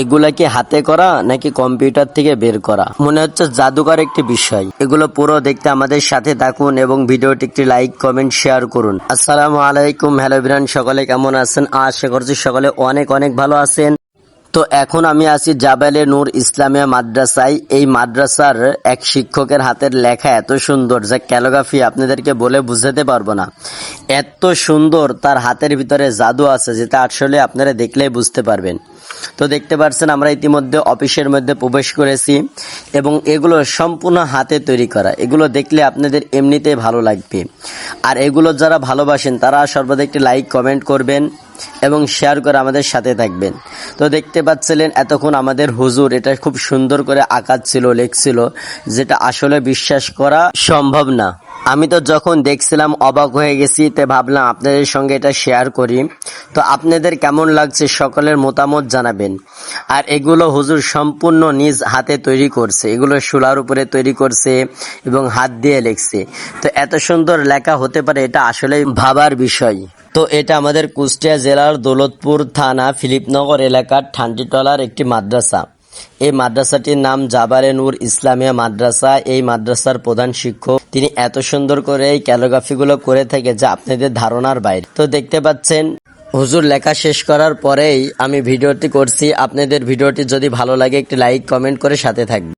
এগুলা কি হাতে করা নাকি কম্পিউটার থেকে বের করা? মনে হচ্ছে জাদুকর একটি বিষয়। এগুলো পুরো দেখতে আমাদের সাথে থাকুন এবং ভিডিওটি একটি লাইক, কমেন্ট, শেয়ার করুন। আসসালামু আলাইকুম। হ্যালো বিরান সকলে কেমন আছেন? আশা করছি সকলে অনেক অনেক ভালো আছেন। তো এখন আমি আছি জাবেলে নূর ইসলামিয়া মাদ্রাসায়। এই মাদ্রাসার এক শিক্ষকের হাতের লেখা এত সুন্দর যে ক্যালোগ্রাফি আপনাদেরকে বলে বুঝাতে পারব না। এত সুন্দর তার হাতের ভিতরে জাদু আছে যেটা আসলে আপনারা দেখলেই বুঝতে পারবেন। তো দেখতে পাচ্ছেন আমরা ইতিমধ্যে অফিসের মধ্যে প্রবেশ করেছি এবং এগুলো সম্পূর্ণ হাতে তৈরি করা। এগুলো দেখলে আপনাদের এমনিতেই ভালো লাগবে। আর এগুলো যারা ভালোবাসেন, তারা সর্বদা একটি লাইক কমেন্ট করবেন এবং শেয়ার করে আমাদের সাথে থাকবেন। তো দেখতে পাচ্ছিলেন, এতক্ষণ আমাদের হুজুর এটা খুব সুন্দর করে আঁকাচ্ছিল, লেখছিল, যেটা আসলে বিশ্বাস করা সম্ভব না। আমি তো যখন দেখছিলাম অবাক হয়ে গেছি, তে ভাবলাম আপনাদের সঙ্গে এটা শেয়ার করি। তো আপনাদের কেমন লাগছে সকলের মতামত জানাবেন। আর এগুলো হুজুর সম্পূর্ণ নিজ হাতে তৈরি করছে। এগুলো শোলার উপরে তৈরি করছে এবং হাত দিয়ে লেখছে। তো এত সুন্দর লেখা হতে পারে, এটা আসলে ভাবার বিষয়। তো এটা আমাদের কুষ্টিয়া জেলার দৌলতপুর থানা, ফিলিপনগর এলাকার ঠান্ডিটলার একটি মাদ্রাসা। এই মাদ্রাসাটির নাম জাবারে নূর ইসলামিয়া মাদ্রাসা। এই মাদ্রাসার প্রধান শিক্ষক। তিনি এত সুন্দর করে এই ক্যালোগ্রাফিগুলো করে থাকে যা আপনাদের ধারণার বাইরে। তো দেখতে পাচ্ছেন, হুজুর লেখা শেষ করার পরেই আমি ভিডিওটি করছি। আপনাদের ভিডিওটি যদি ভালো লাগে একটি লাইক, কমেন্ট করে সাথে থাকবে